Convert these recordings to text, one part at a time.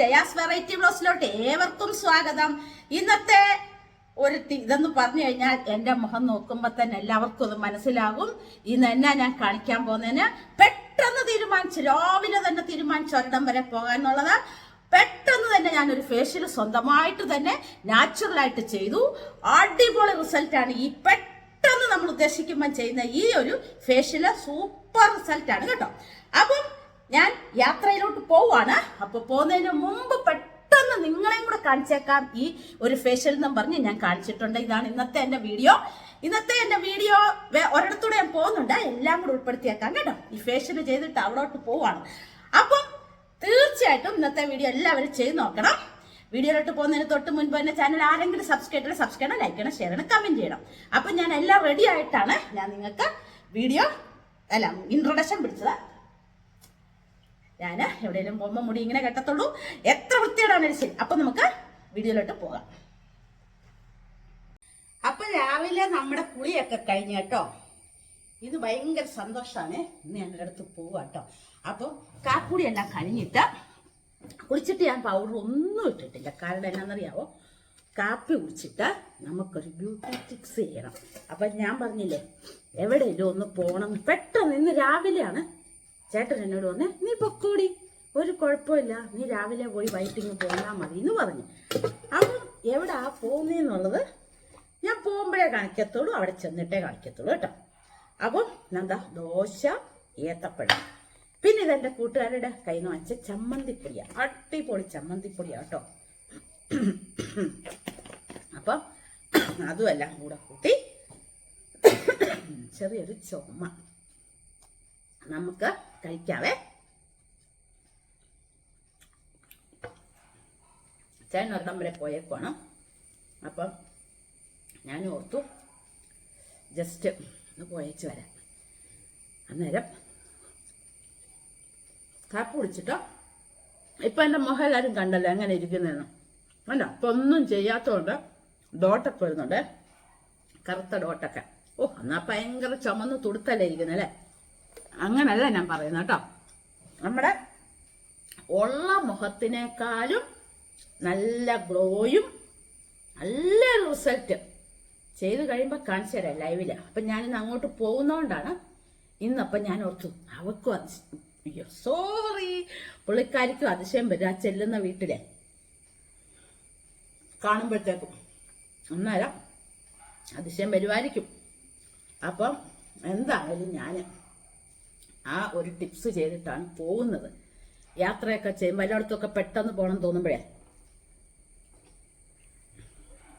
Jaya's variety ബ്ലോസിലോട്ട് ഏവർക്കും സ്വാഗതം. ഇന്നത്തെ ഒരു ഇതെന്ന് പറഞ്ഞു കഴിഞ്ഞാൽ എന്റെ മുഖം നോക്കുമ്പോ തന്നെ എല്ലാവർക്കും അത് മനസ്സിലാകും. ഇന്ന് എന്നാ ഞാൻ കാണിക്കാൻ പോകുന്നതിന്? പെട്ടെന്ന് തീരുമാനിച്ചു രാവിലെ തന്നെ തീരുമാനിച്ചു ഒരിടം വരെ പോകാന്നുള്ളത് പെട്ടെന്ന് തന്നെ ഞാൻ ഒരു ഫേഷ്യൽ സ്വന്തമായിട്ട് തന്നെ നാച്ചുറൽ ആയിട്ട് ചെയ്തു. അടിപൊളി റിസൾട്ടാണ് ഈ പെട്ടെന്ന് നമ്മൾ ഉദ്ദേശിക്കുമ്പോൾ ചെയ്യുന്ന ഈ ഒരു ഫേഷ്യൽ സൂപ്പർ റിസൾട്ടാണ് കേട്ടോ. അപ്പം ഞാൻ യാത്രയിലോട്ട് പോവാണ്. അപ്പൊ പോകുന്നതിന് മുമ്പ് പെട്ടെന്ന് നിങ്ങളെയും കൂടെ കാണിച്ചേക്കാം. ഈ ഒരു ഫേഷ്യൽ എന്നും പറഞ്ഞ് ഞാൻ കാണിച്ചിട്ടുണ്ട്. ഇതാണ് ഇന്നത്തെ എന്റെ വീഡിയോ. ഇന്നത്തെ എന്റെ വീഡിയോ ഒരിടത്തൂടെ ഞാൻ പോകുന്നുണ്ട്. എല്ലാം കൂടെ ഉൾപ്പെടുത്തിയേക്കാം കേട്ടോ. ഈ ഫേഷ്യൽ ചെയ്തിട്ട് അവിടോട്ട് പോവാണ്. അപ്പം തീർച്ചയായിട്ടും ഇന്നത്തെ വീഡിയോ എല്ലാവരും ചെയ്ത് നോക്കണം. വീഡിയോയിലോട്ട് പോകുന്നതിന് തൊട്ട് മുൻപ് തന്നെ ചാനൽ ആരെങ്കിലും സബ്സ്ക്രൈബ് ചെയ്യണം സബ്സ്ക്രൈബ് ചെയ്യണം ലൈക്ക് ചെയ്യണം ഷെയർ ചെയ്യണം കമന്റ് ചെയ്യണം. അപ്പം ഞാൻ എല്ലാം റെഡി ആയിട്ടാണ് ഞാൻ നിങ്ങൾക്ക് വീഡിയോ അല്ല ഇൻട്രൊഡക്ഷൻ പിടിച്ചത്. ഞാൻ എവിടെയെങ്കിലും പോകുമ്പോൾ മുടി ഇങ്ങനെ കെട്ടത്തുള്ളൂ. എത്ര വൃത്തിയോടാണ് ശരി. അപ്പൊ നമുക്ക് വീഡിയോയിലോട്ട് പോകാം. അപ്പൊ രാവിലെ നമ്മുടെ കുളിയൊക്കെ കഴിഞ്ഞ കേട്ടോ. ഇത് ഭയങ്കര സന്തോഷമാണ് ഇന്ന് ഞാൻ അടുത്ത് പോവുക കേട്ടോ. അപ്പൊ കാക്കുടിയെല്ലാം കഴിഞ്ഞിട്ട് കുളിച്ചിട്ട് ഞാൻ പൗഡർ ഒന്നും ഇട്ടിട്ടില്ല. കാരണം എന്നാണെന്നറിയാവോ കാപ്പി കുടിച്ചിട്ട് നമുക്കൊരു ബ്യൂട്ടി ടിക്സ് ചെയ്യണം. അപ്പൊ ഞാൻ പറഞ്ഞില്ലേ എവിടെയെങ്കിലും ഒന്ന് പോകണം പെട്ടെന്ന് ഇന്ന് രാവിലെയാണ് ചേട്ടൻ എന്നോട് വന്ന് നീ പൊക്കോടി ഒരു കുഴപ്പമില്ല നീ രാവിലെ പോയി വൈകിട്ടിങ് പോന്നാൽ മതി എന്ന് പറഞ്ഞു. അപ്പം എവിടാ പോകുന്നതെന്നുള്ളത് ഞാൻ പോകുമ്പോഴേ കാണിക്കത്തുള്ളൂ അവിടെ ചെന്നിട്ടേ കാണിക്കത്തുള്ളൂ കേട്ടോ. അപ്പം എന്താ ദോശ ഏത്തപ്പഴം. പിന്നെ ഇതെന്റെ കൂട്ടുകാരുടെ കയ്യിൽ നിന്ന് വാങ്ങിച്ച ചമ്മന്തിപ്പൊടിയാണ് അടിപൊളി ചമ്മന്തിപ്പൊടിയാണ് കേട്ടോ. അപ്പം അതുമെല്ലാം കൂടെ കൂട്ടി ചെറിയൊരു ചുമ. നമുക്ക് കഴിക്കാവേ ഒരിടം വരെ പോയേക്കുവാണ്. അപ്പം ഞാൻ ഓർത്തു ജസ്റ്റ് ഒന്ന് പോയച്ച് വരാം. അന്നേരം കാപ്പ് കുടിച്ചിട്ടോ? ഇപ്പം എന്റെ മുഖം എല്ലാവരും കണ്ടല്ലോ എങ്ങനെ ഇരിക്കുന്നതെന്ന് അല്ല അപ്പം ഒന്നും ചെയ്യാത്തതുകൊണ്ട് ഡോട്ടൊക്കെ വരുന്നുണ്ട്. കറുത്ത ഡോട്ടൊക്കെ. ഓ എന്നാൽ ഭയങ്കര ചുമന്ന് തുടുത്തല്ലേ ഇരിക്കുന്നത് അല്ലേ? അങ്ങനല്ല ഞാൻ പറയുന്നത് കേട്ടോ. നമ്മുടെ ഉള്ള മുഖത്തിനേക്കാളും നല്ല ഗ്ലോയും നല്ല റിസൾട്ട് ചെയ്ത് കഴിയുമ്പോൾ കാണിച്ചു തരാം ലൈവിൽ. അപ്പം ഞാനിന്ന് അങ്ങോട്ട് പോകുന്നതുകൊണ്ടാണ് ഇന്നപ്പം ഞാൻ ഓർത്തു അവൾക്കും അയ്യോ സോറി പുള്ളിക്കാരിക്കും അതിശയം വരും. ആ ചെല്ലുന്ന വീട്ടിലെ കാണുമ്പോഴത്തേക്കും അന്നേരം അതിശയം വരുമായിരിക്കും. അപ്പം എന്തായാലും ഞാൻ ആ ഒരു ടിപ്സ് ചെയ്തിട്ടാണ് പോകുന്നത്. യാത്രയൊക്കെ ചെയ്യുമ്പോൾ എല്ലായിടത്തൊക്കെ പെട്ടെന്ന് പോകണം തോന്നുമ്പോഴേ.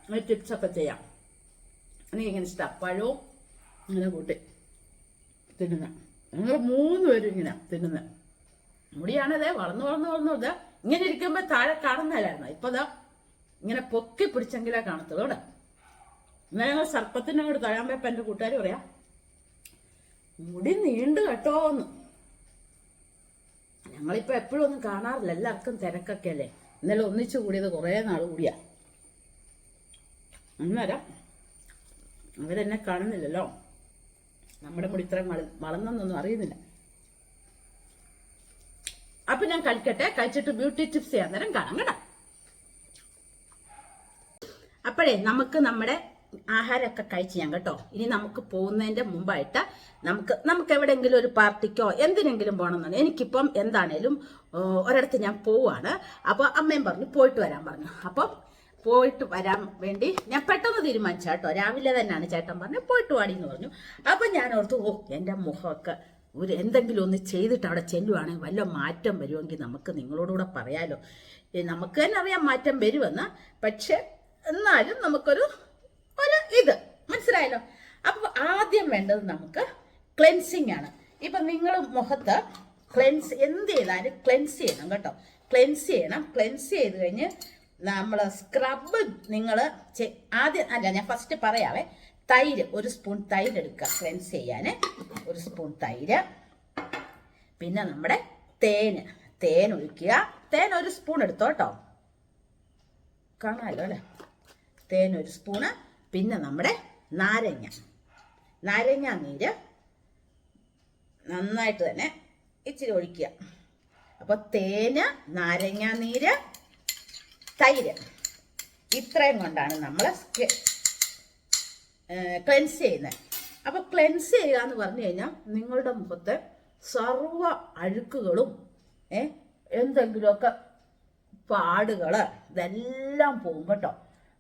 ഈ ടിപ്സൊക്കെ ചെയ്യാം. എനിക്ക് ഇങ്ങനെ ഇഷ്ടം. പഴവും ഇങ്ങനെ കൂട്ടി തിന്നുന്ന. ഞങ്ങൾ മൂന്ന് പേരും ഇങ്ങനെ തിന്നുന്ന. മുടിയാണതേ വളർന്നു വളർന്നു വളർന്നു ഇതാ ഇങ്ങനെ ഇരിക്കുമ്പോൾ താഴെ കാണുന്നതല്ലായിരുന്നു? ഇപ്പൊ ഇതാ ഇങ്ങനെ പൊക്കി പിടിച്ചെങ്കിലേ കാണത്തുള്ളൂ ഇവിടെ ഇന്നലെ ഞങ്ങൾ സർപ്പത്തിന്റെ അങ്ങോട്ട് പോയപ്പോൾ എന്റെ കൂട്ടുകാർ പറയാം മുടി നീണ്ടു കേട്ടോന്ന്. ഞങ്ങളിപ്പോ എപ്പോഴും ഒന്നും കാണാറില്ല. എല്ലാവർക്കും തിരക്കൊക്കെ അല്ലേ? ഇന്നലെ ഒന്നിച്ചു കൂടിയത് കുറേ നാൾ കൂടിയാ. അന്നേരം അവരെന്നെ കാണുന്നില്ലല്ലോ. നമ്മുടെ മുടി ഇത്രയും വള അറിയുന്നില്ല. അപ്പൊ ഞാൻ കഴിക്കട്ടെ. കഴിച്ചിട്ട് ബ്യൂട്ടി ടിപ്സ് ചെയ്യാൻ നേരം കാണാം കേട്ടോ. അപ്പോഴേ നമുക്ക് നമ്മുടെ ആഹാരമൊക്കെ കഴിച്ച് ഞാൻ കേട്ടോ ഇനി നമുക്ക് പോകുന്നതിന്റെ മുമ്പായിട്ട് നമുക്ക് നമുക്ക് എവിടെയെങ്കിലും ഒരു പാർട്ടിക്കോ എന്തിനെങ്കിലും പോകണമെന്നാണ് എനിക്കിപ്പം എന്താണേലും ഒരിടത്ത് ഞാൻ പോവാണ്. അപ്പോൾ അമ്മയും പറഞ്ഞു പോയിട്ട് വരാൻ പറഞ്ഞു. അപ്പം പോയിട്ട് വരാൻ വേണ്ടി ഞാൻ പെട്ടെന്ന് തീരുമാനിച്ച കേട്ടോ രാവിലെ തന്നെയാണ് ചേട്ടൻ പറഞ്ഞു പോയിട്ട് വാടി എന്ന് പറഞ്ഞു. അപ്പം ഞാൻ ഓർത്തു ഓ എന്റെ മുഖമൊക്കെ ഒരു എന്തെങ്കിലും ഒന്ന് ചെയ്തിട്ട് അവിടെ ചെല്ലുവാണെങ്കിൽ വല്ല മാറ്റം വരുമെങ്കിൽ നമുക്ക് നിങ്ങളോടുകൂടെ പറയാലോ. നമുക്ക് തന്നെ അറിയാം മാറ്റം വരുമെന്ന്. പക്ഷെ എന്നാലും നമുക്കൊരു ഇത്. മനസ്സിലായല്ലോ? അപ്പൊ ആദ്യം വേണ്ടത് നമുക്ക് ക്ലെൻസിങ് ആണ്. ഇപ്പൊ നിങ്ങൾ മുഖത്ത് ക്ലെൻസ് എന്ത് ചെയ്താലും ക്ലെൻസ് ചെയ്യണം കേട്ടോ. ക്ലെൻസ് ചെയ്യണം. ക്ലെൻസ് ചെയ്ത് കഴിഞ്ഞ് നമ്മൾ സ്ക്രബ് നിങ്ങൾ ആദ്യം അല്ല ഞാൻ ഫസ്റ്റ് പറയാവേ. തൈര് ഒരു സ്പൂൺ തൈര് എടുക്കുക. ക്ലെൻസ് ചെയ്യാൻ ഒരു സ്പൂൺ തൈര്. പിന്നെ നമ്മുടെ തേന്. തേൻ ഒഴിക്കുക. തേൻ ഒരു സ്പൂൺ എടുത്തോട്ടോ കാണാമല്ലോ അല്ലേ? തേൻ ഒരു സ്പൂണ് പിന്നെ നമ്മുടെ നാരങ്ങ. നാരങ്ങ നീര് നന്നായിട്ട് തന്നെ ഇച്ചിരി ഒഴിക്കുക. അപ്പൊ തേന് നാരങ്ങാനീര് തൈര്. ഇത്രയും കൊണ്ടാണ് നമ്മൾ ക്ലെൻസ് ചെയ്യുന്നത് അപ്പോൾ ക്ലെൻസ് ചെയ്യുക എന്ന് പറഞ്ഞു കഴിഞ്ഞാൽ നിങ്ങളുടെ മുഖത്തെ സർവ അഴുക്കുകളും ഏ എന്തെങ്കിലുമൊക്കെ പാടുകൾ ഇതെല്ലാം പോകും കേട്ടോ.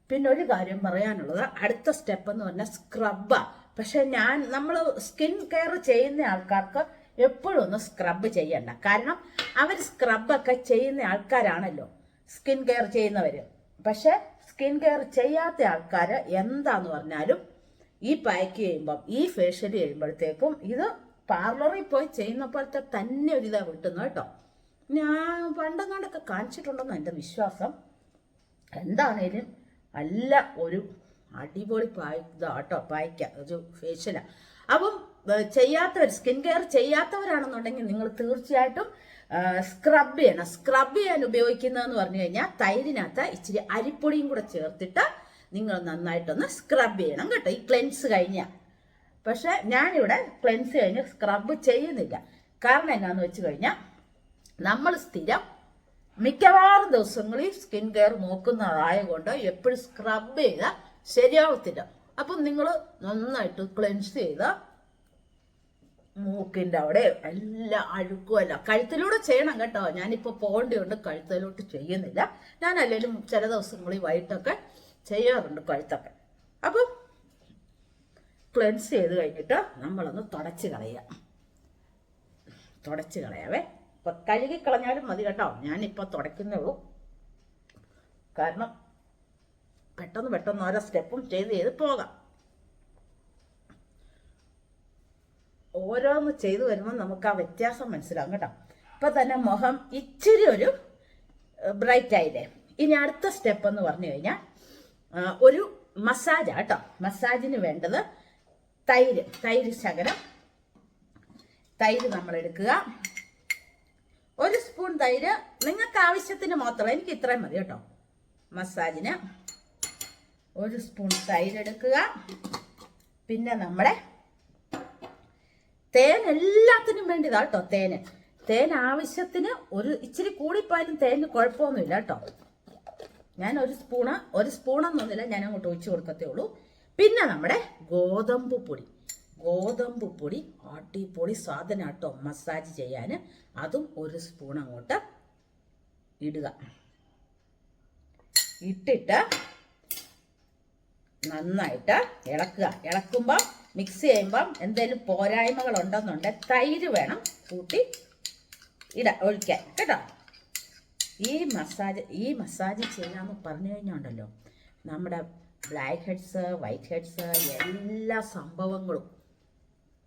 പിന്നെ ഒരു കാര്യം പറയാനുള്ളത്. അടുത്ത സ്റ്റെപ്പ് എന്ന് പറഞ്ഞാൽ സ്ക്രബ് പക്ഷെ ഞാൻ നമ്മൾ സ്കിൻ കെയർ ചെയ്യുന്ന ആൾക്കാർക്ക് എപ്പോഴും ഒന്ന് സ്ക്രബ് ചെയ്യണ്ട. കാരണം അവർ സ്ക്രബൊക്കെ ചെയ്യുന്ന ആൾക്കാരാണല്ലോ സ്കിൻ കെയർ ചെയ്യുന്നവർ പക്ഷെ സ്കിൻ കെയർ ചെയ്യാത്ത ആൾക്കാർ എന്താന്ന് പറഞ്ഞാലും ഈ പാക്ക് ചെയ്യുമ്പം ഈ ഫേഷ്യൽ ചെയ്യുമ്പോഴത്തേക്കും ഇത് പാർലറിൽ പോയി ചെയ്യുന്ന പോലത്തെ തന്നെ ഒരു ഇതാ കിട്ടുന്നു കേട്ടോ. ഞാൻ പണ്ടെങ്ങാണ്ടൊക്കെ കാണിച്ചിട്ടുണ്ടെന്ന് എന്റെ വിശ്വാസം. എന്താണേലും നല്ല ഒരു അടിപൊളി പായ് പായ്ക്ക ഒരു ഫേഷ്യലാണ് അപ്പം ചെയ്യാത്തവർ സ്കിൻ കെയർ ചെയ്യാത്തവരാണെന്നുണ്ടെങ്കിൽ നിങ്ങൾ തീർച്ചയായിട്ടും സ്ക്രബ് ചെയ്യണം. സ്ക്രബ് ചെയ്യാൻ ഉപയോഗിക്കുന്നതെന്ന് പറഞ്ഞു കഴിഞ്ഞാൽ തൈരിനകത്ത് ഇച്ചിരി അരിപ്പൊടിയും കൂടെ ചേർത്തിട്ട് നിങ്ങൾ നന്നായിട്ടൊന്ന് സ്ക്രബ് ചെയ്യണം കേട്ടോ. ഈ ക്ലെൻസ് കഴിഞ്ഞാൽ പക്ഷെ ഞാനിവിടെ ക്ലെൻസ് കഴിഞ്ഞ് സ്ക്രബ് ചെയ്യുന്നില്ല. കാരണം എന്നാന്ന് വെച്ച് കഴിഞ്ഞാൽ നമ്മൾ സ്ഥിരം മിക്കവാറും ദിവസങ്ങളിൽ സ്കിൻ കെയർ നോക്കുന്നതായതുകൊണ്ട് എപ്പോഴും സ്ക്രബ് ചെയ്താൽ ശരിയാവത്തില്ല അപ്പം നിങ്ങൾ നന്നായിട്ട് ക്ലെൻസ് ചെയ്ത മൂക്കിന്റെ അവിടെ എല്ലാ അഴുക്കുമല്ല കഴുത്തിലൂടെ ചെയ്യണം കേട്ടോ. ഞാനിപ്പോൾ പോകേണ്ടതുകൊണ്ട് കഴുത്തിലോട്ട് ചെയ്യുന്നില്ല. ഞാൻ അല്ലെങ്കിലും ചില ദിവസങ്ങളിൽ വൈകിട്ടൊക്കെ ചെയ്യാറുണ്ട് കഴുത്തൊക്കെ. അപ്പം ക്ലെൻസ് ചെയ്ത് കഴിഞ്ഞിട്ട് നമ്മളൊന്ന് തുടച്ച് കളയുക. തുടച്ച് കളയാവേ. ഇപ്പൊ കഴുകി കളഞ്ഞാലും മതി കേട്ടോ. ഞാനിപ്പോൾ തുടയ്ക്കുന്നേ ഉള്ളൂ. കാരണം പെട്ടെന്ന് പെട്ടെന്ന് ഓരോ സ്റ്റെപ്പും ചെയ്ത് ചെയ്ത് പോകാം. ഓരോന്ന് ചെയ്തു വരുമ്പോൾ നമുക്ക് ആ വ്യത്യാസം മനസ്സിലാവും കേട്ടോ. ഇപ്പൊ തന്നെ മുഖം ഇച്ചിരി ഒരു ബ്രൈറ്റ് ആയില്ലേ? ഇനി അടുത്ത സ്റ്റെപ്പ് എന്ന് പറഞ്ഞു കഴിഞ്ഞാൽ ഒരു മസാജ് കേട്ടോ മസാജിന് വേണ്ടത് തൈര്. തൈര് ശകലം. തൈര് നമ്മൾ എടുക്കുക ഒരു സ്പൂൺ തൈര്. നിങ്ങൾക്ക് ആവശ്യത്തിന് മാത്രം. എനിക്ക് ഇത്രയും മതി കേട്ടോ. മസാജിന് ഒരു സ്പൂൺ തൈര് എടുക്കുക. പിന്നെ നമ്മുടെ തേൻ എല്ലാത്തിനും വേണ്ടിതാ കേട്ടോ തേന്. തേൻ ആവശ്യത്തിന് ഒരു ഇച്ചിരി കൂടിപ്പോയാലും തേന് കുഴപ്പമൊന്നുമില്ല കേട്ടോ. ഞാൻ ഒരു സ്പൂണ് ഒരു സ്പൂണൊന്നുമില്ല ഞാൻ അങ്ങോട്ട് ഒഴിച്ചു കൊടുക്കത്തേ ഉള്ളൂ. പിന്നെ നമ്മുടെ ഗോതമ്പ് പൊടി. ഗോതമ്പ് പൊടി അടിപൊളി സാധനം കേട്ടോ മസാജ് ചെയ്യാൻ അതും ഒരു സ്പൂൺ അങ്ങോട്ട് ഇടുക. ഇട്ടിട്ട് നന്നായിട്ട് ഇളക്കുക. ഇളക്കുമ്പം മിക്സ് ചെയ്യുമ്പം എന്തെങ്കിലും പോരായ്മകൾ ഉണ്ടെന്നുണ്ടെങ്കിൽ തൈര് വേണം കൂട്ടി ഇട ഒഴിക്കാൻ. കേട്ടോ? ഈ മസാജ് ഈ മസാജ് ചെയ്യാമെന്ന് പറഞ്ഞു കഴിഞ്ഞുണ്ടല്ലോ നമ്മുടെ ബ്ലാക്ക് ഹെഡ്സ് വൈറ്റ് ഹെഡ്സ് എല്ലാ സംഭവങ്ങളും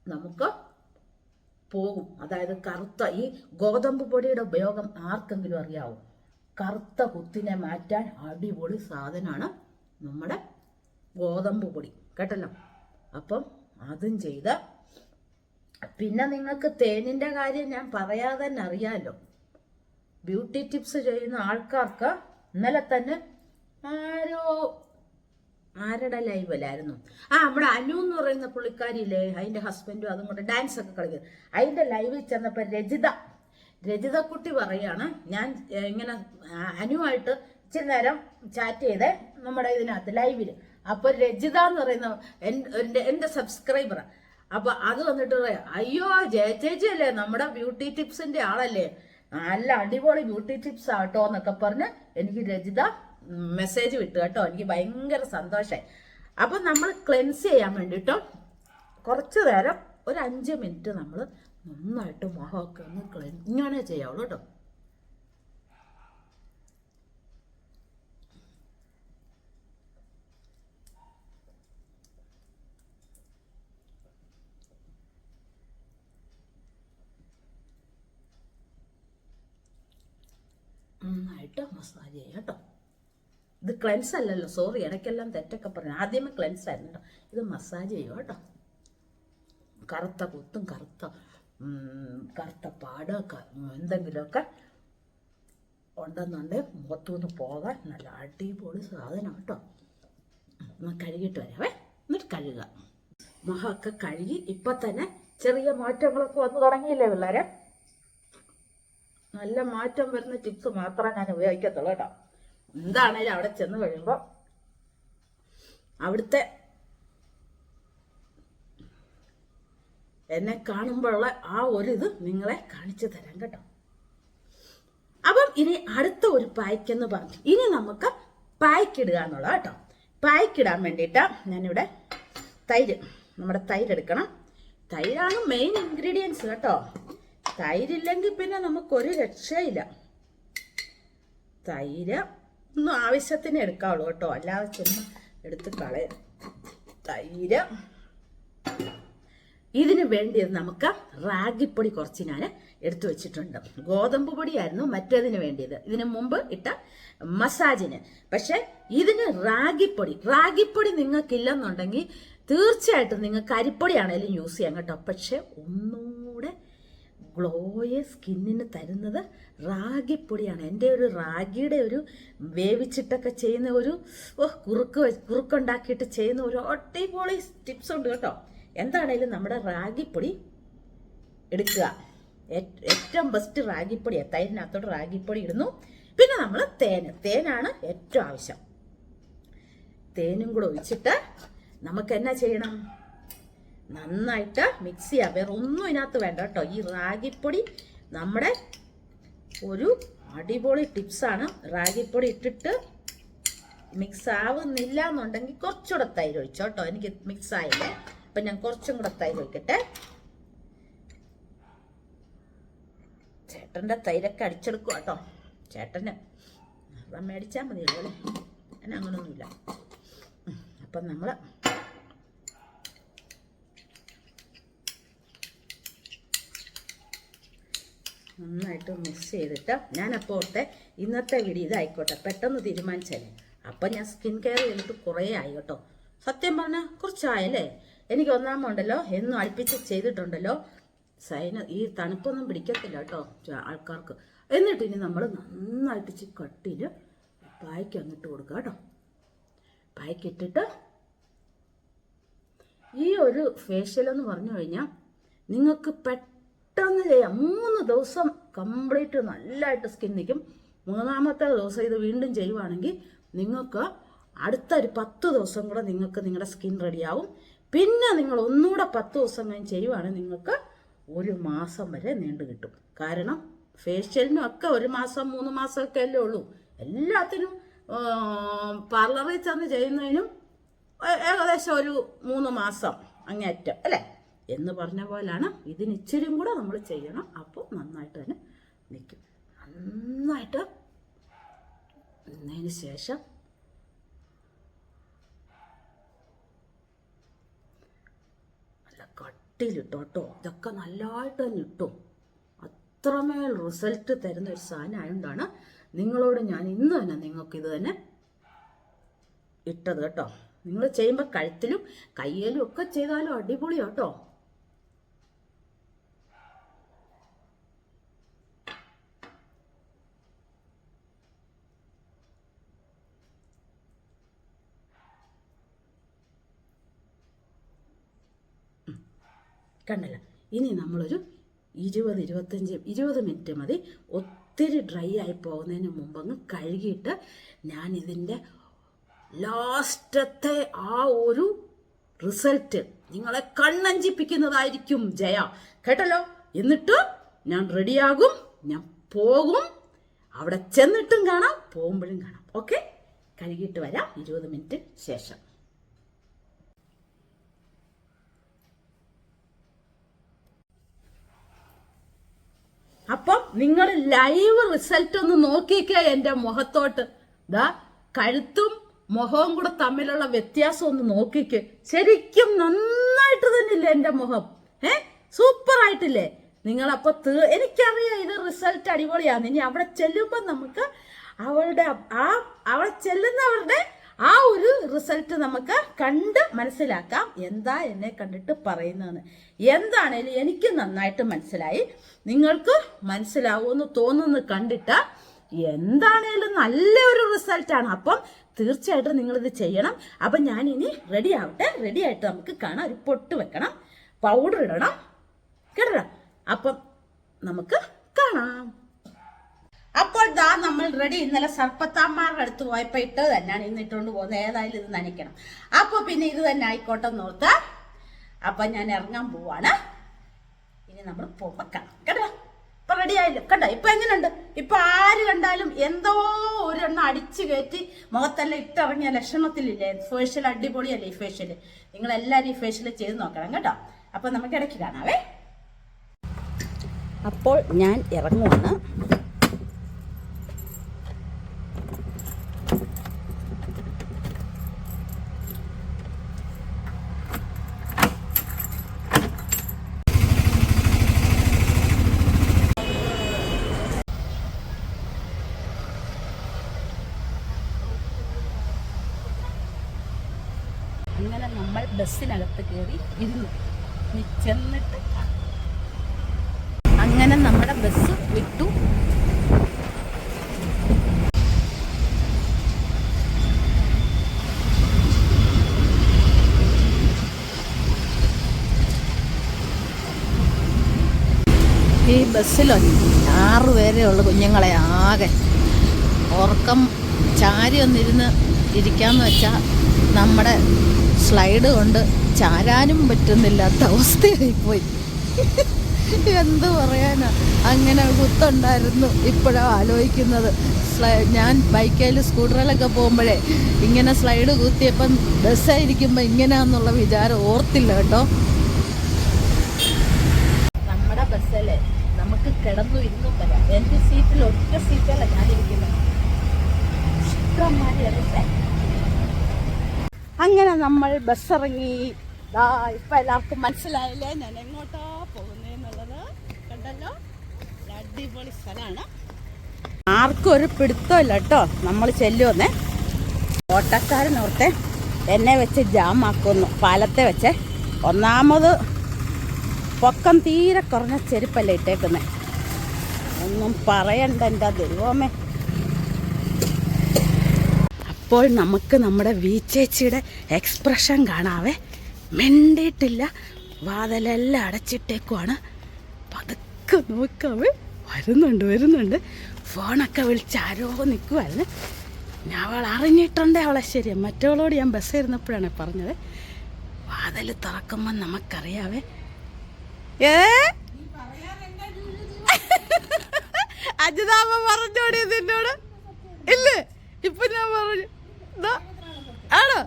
നമുക്ക് പോകും. അതായത് കറുത്ത ഈ ഗോതമ്പ് പൊടിയുടെ ഉപയോഗം ആർക്കെങ്കിലും അറിയാവോ? കറുത്ത കുത്തിനെ മാറ്റാൻ അടിപൊളി സാധനമാണ് നമ്മുടെ ഗോതമ്പ് പൊടി. കേട്ടല്ലോ? അപ്പം അതും ചെയ്ത് പിന്നെ നിങ്ങൾക്ക് തേനിന്റെ കാര്യം ഞാൻ പറയാതെ തന്നെ അറിയാമല്ലോ ബ്യൂട്ടി ടിപ്സ് ചെയ്യുന്ന ആൾക്കാർക്ക് ഇന്നലെ തന്നെ ആരോ ആരുടെ ലൈവിലായിരുന്നു ആ നമ്മുടെ അനു എന്ന് പറയുന്ന പുള്ളിക്കാരിയില്ലേ അതിന്റെ ഹസ്ബൻഡും അതും കൊണ്ട് ഡാൻസ് ഒക്കെ കളിക്കുന്നത് അതിന്റെ ലൈവിൽ ചെന്നപ്പോൾ രജിത രജിത കുട്ടി പറയാണ് ഞാൻ ഇങ്ങനെ അനുവായിട്ട് ഇച്ചിരി നേരം ചാറ്റ് ചെയ്ത് നമ്മുടെ ഇതിനകത്ത് ലൈവിൽ അപ്പൊ രജിത എന്ന് പറയുന്ന എന്റെ എന്റെ എന്റെ സബ്സ്ക്രൈബറാ അപ്പൊ അത് വന്നിട്ട് പറയാം അയ്യോ ജയ ചേച്ചി അല്ലേ നമ്മുടെ ബ്യൂട്ടി ടിപ്സിന്റെ ആളല്ലേ? നല്ല അടിപൊളി ബ്യൂട്ടി ടിപ്സ് ആട്ടോ എന്നൊക്കെ പറഞ്ഞ് എനിക്ക് രജിത മെസ്സേജ് വിട്ടു കേട്ടോ. എനിക്ക് ഭയങ്കര സന്തോഷമായി അപ്പൊ നമ്മൾ ക്ലെൻസ് ചെയ്യാൻ വേണ്ടിയിട്ടോ കുറച്ച് നേരം ഒരു അഞ്ച് മിനിറ്റ് നമ്മൾ നന്നായിട്ട് മുഖമൊക്കെ ഒന്ന് ക്ലെൻ ഇങ്ങനെ ചെയ്യാവുള്ളൂ കേട്ടോ. നന്നായിട്ട് മസാജ് ചെയ്യാം കേട്ടോ. ഇത് ക്ലെൻസ് അല്ലല്ലോ സോറി ഇടയ്ക്കെല്ലാം തെറ്റൊക്കെ പറഞ്ഞു. ആദ്യമേ ക്ലെൻസ് ആയിരുന്നു കേട്ടോ ഇത് മസാജ് ചെയ്യുക കേട്ടോ. കറുത്ത കുത്തും കറുത്ത കറുത്ത പാടൊക്കെ എന്തെങ്കിലുമൊക്കെ ഉണ്ടെന്നുണ്ട് മുഖത്തുനിന്ന് പോകാൻ നല്ല അടിപൊളി സാധനം കേട്ടോ. ഒന്ന് കഴുകിയിട്ട് വരാവേ. എന്നിട്ട് കഴുകുക. മുഖമൊക്കെ കഴുകി ഇപ്പം തന്നെ ചെറിയ മാറ്റങ്ങളൊക്കെ വന്നു തുടങ്ങിയില്ലേ പിള്ളേരെ? നല്ല മാറ്റം വരുന്ന ടിപ്സ് മാത്രമേ ഞാൻ ഉപയോഗിക്കത്തുള്ളൂ കേട്ടോ. എന്താണേലും അവിടെ ചെന്ന് കഴിയുമ്പോൾ അവിടുത്തെ എന്നെ കാണുമ്പോഴുള്ള ആ ഒരു ഇത് നിങ്ങളെ കാണിച്ചു തരാം കേട്ടോ. അപ്പം ഇനി അടുത്ത ഒരു പായ്ക്ക് എന്ന് പറഞ്ഞു. ഇനി നമുക്ക് പായ്ക്ക് ഇടുക എന്നുള്ള കേട്ടോ. പായ്ക്ക് ഇടാൻ വേണ്ടിയിട്ട് ഞാനിവിടെ തൈര് നമ്മുടെ തൈര് എടുക്കണം തൈരാണ് മെയിൻ ഇൻഗ്രീഡിയൻസ് കേട്ടോ. തൈരില്ലെങ്കിൽ പിന്നെ നമുക്കൊരു രക്ഷയില്ല. തൈര് ഒന്നും ആവശ്യത്തിന് എടുക്കാവുള്ളൂ കേട്ടോ. അല്ലാതെ ചുമ്മാ എടുത്ത് കളയാം. തൈര്. ഇതിന് വേണ്ടിയത് നമുക്ക് റാഗിപ്പൊടി കുറച്ച് ഞാൻ എടുത്തു വെച്ചിട്ടുണ്ട്. ഗോതമ്പ് പൊടിയായിരുന്നു മറ്റേതിന് വേണ്ടിയത്. ഇതിനു മുമ്പ് ഇട്ട മസാജിന്. പക്ഷെ ഇതിന് റാഗിപ്പൊടി. റാഗിപ്പൊടി നിങ്ങൾക്കില്ലെന്നുണ്ടെങ്കിൽ തീർച്ചയായിട്ടും നിങ്ങൾക്ക് അരിപ്പൊടിയാണെങ്കിലും യൂസ് ചെയ്യാം കേട്ടോ. പക്ഷെ ഒന്നുകൂടെ ഗ്ലോയെ സ്കിന്നിന് തരുന്നത് റാഗിപ്പൊടിയാണ്. എന്റെ ഒരു റാഗിയുടെ ഒരു വേവിച്ചിട്ടൊക്കെ ചെയ്യുന്ന ഒരു ഓ കുറുക്ക് കുറുക്കുണ്ടാക്കിയിട്ട് ചെയ്യുന്ന ഒരു അടിപൊളി ടിപ്സ് ഉണ്ട് കേട്ടോ. എന്താണേലും നമ്മുടെ റാഗിപ്പൊടി എടുക്കുക. ഏറ്റവും ബെസ്റ്റ് റാഗിപ്പൊടിയാണ് തൈരിനകത്തോട്ട് റാഗിപ്പൊടി ഇടുന്നു. പിന്നെ നമ്മൾ തേൻ തേനാണ് ഏറ്റവും ആവശ്യം. തേനും കൂടെ ഒഴിച്ചിട്ട് നമുക്ക് എന്നാ ചെയ്യണം? നന്നായിട്ട് മിക്സ് ചെയ്യാം. വേറെ ഒന്നും ഇതിനകത്ത് വേണ്ട കേട്ടോ. ഈ റാഗിപ്പൊടി നമ്മുടെ ഒരു അടിപൊളി ടിപ്സാണ് റാഗിപ്പൊടി ഇട്ടിട്ട് മിക്സ് ആവുന്നില്ല എന്നുണ്ടെങ്കിൽ കുറച്ചുകൂടെ തൈര് ഒഴിച്ചോ കേട്ടോ. എനിക്ക് മിക്സ് ആയില്ലേ. അപ്പം ഞാൻ കുറച്ചും കൂടെ തൈര് ഒഴിക്കട്ടെ. ചേട്ടന്റെ തൈരൊക്കെ അടിച്ചെടുക്കുക കേട്ടോ. ചേട്ടന് മേടിച്ചാൽ മതിയല്ലോ അല്ലേ? അങ്ങനെ അപ്പം നമ്മൾ നന്നായിട്ട് മിക്സ് ചെയ്തിട്ട് ഞാൻ ഓർത്തെ ഇന്നത്തെ വീഡിയോ ഇതായിക്കോട്ടെ പെട്ടെന്ന് തീരുമാനിച്ചല്ലേ അപ്പം ഞാൻ സ്കിൻ കെയർ ചെയ്തിട്ട് കുറേ ആയി കേട്ടോ. സത്യം പറഞ്ഞാൽ കുറച്ചായല്ലേ എനിക്ക് ഒന്നാമുണ്ടല്ലോ എന്നും അടുപ്പിച്ച് ചെയ്തിട്ടുണ്ടല്ലോ. സൈന ഈ തണുപ്പൊന്നും പിടിക്കത്തില്ല കേട്ടോ ആൾക്കാർക്ക്. എന്നിട്ട് ഇനി നമ്മൾ നന്നായിട്ട് കട്ടിയിൽ പായ്ക്ക് അങ്ങിട്ട് കൊടുക്കുക കേട്ടോ. പായ്ക്കിട്ടിട്ട് ഈ ഒരു ഫേഷ്യൽ എന്ന് പറഞ്ഞു കഴിഞ്ഞാൽ നിങ്ങൾക്ക് പെട്ടെന്ന് ചെയ്യാം മൂന്ന് ദിവസം കംപ്ലീറ്റ് നല്ലതായിട്ട് സ്കിൻ നിൽക്കും മൂന്നാമത്തെ ദിവസം ഇത് വീണ്ടും ചെയ്യുവാണെങ്കിൽ നിങ്ങൾക്ക് അടുത്ത ഒരു പത്ത് ദിവസം കൂടെ നിങ്ങൾക്ക് നിങ്ങളുടെ സ്കിൻ റെഡിയാവും. പിന്നെ നിങ്ങൾ ഒന്നുകൂടെ പത്ത് ദിവസം കഴിഞ്ഞ് ചെയ്യുവാണെങ്കിൽ നിങ്ങൾക്ക് ഒരു മാസം വരെ നീണ്ടു കിട്ടും. കാരണം ഫേഷ്യലിനും ഒക്കെ ഒരു മാസം മൂന്ന് മാസമൊക്കെ അല്ലേ ഉള്ളൂ. എല്ലാത്തിനും പാർലറിൽ ചെന്ന് ചെയ്യുന്നതിനും ഏകദേശം ഒരു മൂന്ന് മാസം അങ്ങേറ്റം അല്ലേ? എന്ന് പറഞ്ഞ പോലാണ് ഇതിന് ഇച്ചിരിയും കൂടെ നമ്മൾ ചെയ്യണം. അപ്പോൾ നന്നായിട്ട് തന്നെ നിൽക്കും നന്നായിട്ട് നിന്നതിന് ശേഷം നല്ല കട്ടിയിലിട്ടോ കേട്ടോ ഇതൊക്കെ നല്ലതായിട്ട് തന്നെ ഇട്ടും. അത്രമേൽ റിസൾട്ട് തരുന്ന ഒരു സാധനം ആയതുകൊണ്ടാണ് നിങ്ങളോട് ഞാൻ ഇന്ന് തന്നെ നിങ്ങൾക്ക് ഇത് തന്നെ ഇട്ടത് കേട്ടോ. നിങ്ങൾ ചെയ്യുമ്പോൾ കഴുത്തിലും കയ്യിലും ഒക്കെ ചെയ്താലും അടിപൊളിയാ കണ്ടല്ല. ഇനി നമ്മളൊരു ഇരുപത് ഇരുപത്തഞ്ച് ഇരുപത് മിനിറ്റ് മതി. ഒത്തിരി ഡ്രൈ ആയി പോകുന്നതിന് മുമ്പ് അങ്ങ് കഴുകിയിട്ട് ഞാൻ ഇതിന്റെ ലാസ്റ്റത്തെ ആ ഒരു റിസൾട്ട് നിങ്ങളെ കണ്ണഞ്ചിപ്പിക്കുന്നതായിരിക്കും ജയ. കേട്ടല്ലോ? എന്നിട്ട് ഞാൻ റെഡിയാകും ഞാൻ പോകും. അവിടെ ചെന്നിട്ടും കാണാം പോകുമ്പോഴും കാണാം. ഓക്കെ? കഴുകിയിട്ട് വരാം. ഇരുപത് മിനിറ്റ് ശേഷം. അപ്പം നിങ്ങൾ ലൈവ് റിസൾട്ട് ഒന്ന് നോക്കിക്കേ എന്റെ മുഖത്തോട്ട്. ദാ കഴുത്തും മുഖവും കൂടെ തമ്മിലുള്ള വ്യത്യാസം ഒന്ന് നോക്കിക്ക്. ശരിക്കും നന്നായിട്ട് തന്നെ ഇല്ലേ എന്റെ മുഖം? ഏ? സൂപ്പർ ആയിട്ടില്ലേ? നിങ്ങളപ്പോൾ തീ എനിക്കറിയാം ഇത് റിസൾട്ട് അടിപൊളിയാണ് ഇനി അവിടെ ചെല്ലുമ്പോൾ നമുക്ക് അവളുടെ ആ അവിടെ ചെല്ലുന്നവരുടെ ആ ഒരു റിസൾട്ട് നമുക്ക് കണ്ട് മനസ്സിലാക്കാം. എന്താ എന്നെ കണ്ടിട്ട് പറയുന്നതെന്ന്. എന്താണേലും എനിക്ക് നന്നായിട്ട് മനസ്സിലായി. നിങ്ങൾക്ക് മനസ്സിലാവുമെന്ന് തോന്നുന്നു കണ്ടിട്ട് എന്താണേലും നല്ലൊരു റിസൾട്ടാണ് അപ്പം തീർച്ചയായിട്ടും നിങ്ങളിത് ചെയ്യണം. അപ്പം ഞാൻ ഇനി റെഡി ആവട്ടെ. റെഡി ആയിട്ട് നമുക്ക് കാണാം. ഒരു പൊട്ട് വെക്കണം. പൗഡർ ഇടണം. കേട്ടോ അപ്പം നമുക്ക് കാണാം. അപ്പോൾ ദാ നമ്മൾ റെഡി ഇന്നലെ സർപ്പത്താമ്മാരുടെ അടുത്ത് പോയപ്പോ ഇട്ടത് തന്നെയാണ്. ഇന്ന് ഇട്ടുകൊണ്ട് പോകുന്നത്. ഏതായാലും ഇത് നനയ്ക്കണം. അപ്പൊ പിന്നെ ഇത് തന്നെ ആയിക്കോട്ടെ നോർത്ത് അപ്പൊ ഞാൻ ഇറങ്ങാൻ പോവാണ്. ഇനി നമ്മൾ പോകുമ്പോ കാണാം കേട്ടോ? ഇപ്പൊ റെഡി ആയില്ലോ? കണ്ടോ? ഇപ്പൊ എങ്ങനെയുണ്ട് ഇപ്പൊ ആര് കണ്ടാലും എന്തോ ഒരെണ്ണം അടിച്ചു കയറ്റി മുഖത്തെല്ലാം ഇട്ടിറങ്ങിയ ലക്ഷണത്തിലില്ലേ? ഫേഷ്യൽ അടിപൊളിയല്ലേ ഈ ഫേഷ്യൽ നിങ്ങൾ എല്ലാരും ഈ ഫേഷ്യൽ ചെയ്ത് നോക്കണം കേട്ടോ. അപ്പൊ നമുക്ക് ഇടയ്ക്ക് കാണാവേ. അപ്പോൾ ഞാൻ ഇറങ്ങുവാണ് അങ്ങനെ നമ്മൾ ബസ്സിനകത്ത് കയറി ഇരുന്നു ചെന്നിട്ട് അങ്ങനെ നമ്മുടെ ബസ് വിട്ടു. ഈ ബസ്സിൽ ആറ് പേരേ ഉള്ളു കുഞ്ഞുങ്ങളെ ആകെ. ഉറക്കം ചാരി ഒന്നിരുന്ന് ഇരിക്കാന്ന് വെച്ചാൽ നമ്മുടെ സ്ലൈഡ് കൊണ്ട് ചാരാനും പറ്റുന്നില്ലാത്ത അവസ്ഥയായിപ്പോയി. എന്ത് പറയാനാ? അങ്ങനെ കുത്തുണ്ടായിരുന്നു ഇപ്പോഴാണ് ആലോചിക്കുന്നത്. ഞാൻ ബൈക്കിൽ സ്കൂട്ടറിലൊക്കെ പോകുമ്പോഴേ ഇങ്ങനെ സ്ലൈഡ് കുത്തിയപ്പം ബസ്സായിരിക്കുമ്പോൾ ഇങ്ങനെയാന്നുള്ള വിചാരം ഓർത്തില്ല കേട്ടോ. നമ്മുടെ ബസ്സല്ലേ നമുക്ക് കിടന്നു ഇരുന്നും വരാം. എന്റെ സീറ്റിൽ ഒറ്റ സീറ്റല്ല ഞാനിരിക്കുന്നത്. ഇഷ്ടംമാതിരി ബസ്സേ അങ്ങനെ നമ്മൾ ബസ്സിറങ്ങി. ദാ ഇപ്പൊ എല്ലാവർക്കും മനസ്സിലായില്ലേ? ഞാൻ എങ്ങോട്ടാ പോകുന്നതെന്നുള്ളത് കണ്ടല്ലോ? അടിപൊളി സ്ഥലമാണ് ആർക്കും ഒരു പിടുത്തമില്ല കേട്ടോ. നമ്മൾ ഓട്ടക്കാരൻ ഓർത്തെ എന്നെ വെച്ച് ജാമാക്കുന്നു. പാലത്തെ വെച്ച്. ഒന്നാമത് പൊക്കം തീരെ കുറഞ്ഞ ചെരുപ്പല്ലേ ഇട്ടേക്കുന്നേ. ഒന്നും പറയണ്ട എന്റെ ദൈവമേ. അപ്പോൾ നമുക്ക് നമ്മുടെ വീച്ചേച്ചിയുടെ എക്സ്പ്രഷൻ കാണാവേ. മിണ്ടിയിട്ടില്ല. വാതിലെല്ലാം അടച്ചിട്ടേക്കുവാണ്. പതുക്കെ നോക്കാവേ. വരുന്നുണ്ട് വരുന്നുണ്ട്. ഫോണൊക്കെ വിളിച്ച് ആരോ നിൽക്കുമായിരുന്നു ഞാൻ അവൾ അറിഞ്ഞിട്ടുണ്ട്. അവളെ ശരിയാ മറ്റവളോട് ഞാൻ ബസ് ഇരുന്നപ്പോഴാണ് പറഞ്ഞത്. വാതിൽ തുറക്കുമ്പോൾ നമുക്കറിയാവേ. ഏ? അജിതാമ്മ പറഞ്ഞോടി നിന്നോട്? ഇല്ലേ? ഇപ്പൊ ഞാൻ പറഞ്ഞു. ആണോ?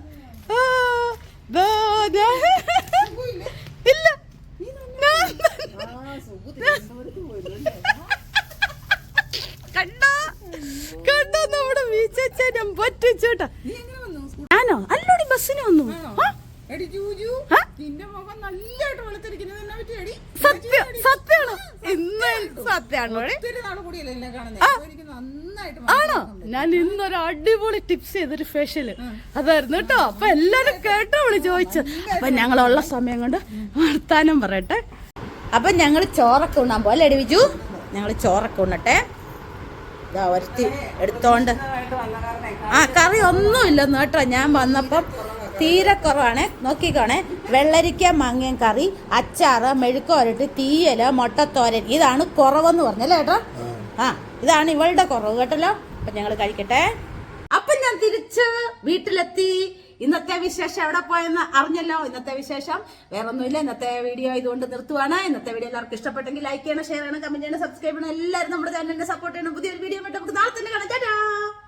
ഇല്ല. കണ്ടോ? കണ്ടോ നമ്മുടെ വീച്ചേ ഞാൻ പറ്റിച്ചോട്ടാ ഞാനോ? അല്ലോടി ബസ്സിന് വന്നു. സത്യം സത്യമാണോ ഇന്ന് സത്യമാണോ ഒത്തിരി നാൾ കൂടിയല്ലേ എന്നെ കാണുന്നത് ആ. ഇപ്പൊ എനിക്ക് നന്നായിട്ട് ആണോ ഞാൻ ഇന്നൊരു അടിപൊളി ടിപ്സ് ചെയ്തൊരു ഫേഷ്യൽ അതായിരുന്നു കേട്ടോ അപ്പൊ എല്ലാരും കേട്ടോ വിളി ചോദിച്ചു അപ്പൊ ഞങ്ങളുള്ള സമയം കൊണ്ട് വർത്താനം പറയട്ടെ. അപ്പൊ ഞങ്ങൾ ചോറൊക്കെ ഉണ്ണാൻ പോലെ വിജു ഞങ്ങൾ ചോറൊക്കെ ഉണ്ണട്ടെ. ഇതാ എടുത്തോണ്ട്. ആ കറി ഒന്നുമില്ലെന്ന് കേട്ടോ. ഞാൻ വന്നപ്പം തീരെ കുറവാണ്. നോക്കിക്കോണേ. വെള്ളരിക്ക മങ്ങയും കറി അച്ചാറ് മെഴുക്കോരട്ട് തീയൽ മുട്ടത്തോരൻ. ഇതാണ് കുറവെന്ന് പറഞ്ഞല്ലേ കേട്ടോ? ആ ഇതാണ് ഇവളുടെ കുറവ് കേട്ടല്ലോ. അപ്പൊ ഞങ്ങൾ കഴിക്കട്ടെ. അപ്പൊ ഞാൻ തിരിച്ച് വീട്ടിലെത്തി. ഇന്നത്തെ വിശേഷം എവിടെ പോയെന്ന് അറിഞ്ഞല്ലോ. ഇന്നത്തെ വിശേഷം വേറെ ഒന്നുമില്ല ഇന്നത്തെ വീഡിയോ ഇതുകൊണ്ട് നിർത്തുവാണ്. ഇന്നത്തെ വീഡിയോ എല്ലാവർക്കും ഇഷ്ടപ്പെട്ടെങ്കിൽ ലൈക്ക് ചെയ്യണം ഷെയർ ചെയ്യണം കമന്റ് ചെയ്യണം സബ്സ്ക്രൈബ് ചെയ്യണം. എല്ലാവരും നമ്മുടെ ചാനലിനെ സപ്പോർട്ട് ചെയ്യണം. പുതിയൊരു വീഡിയോ നമുക്ക് നാളെ തന്നെ കാണാം.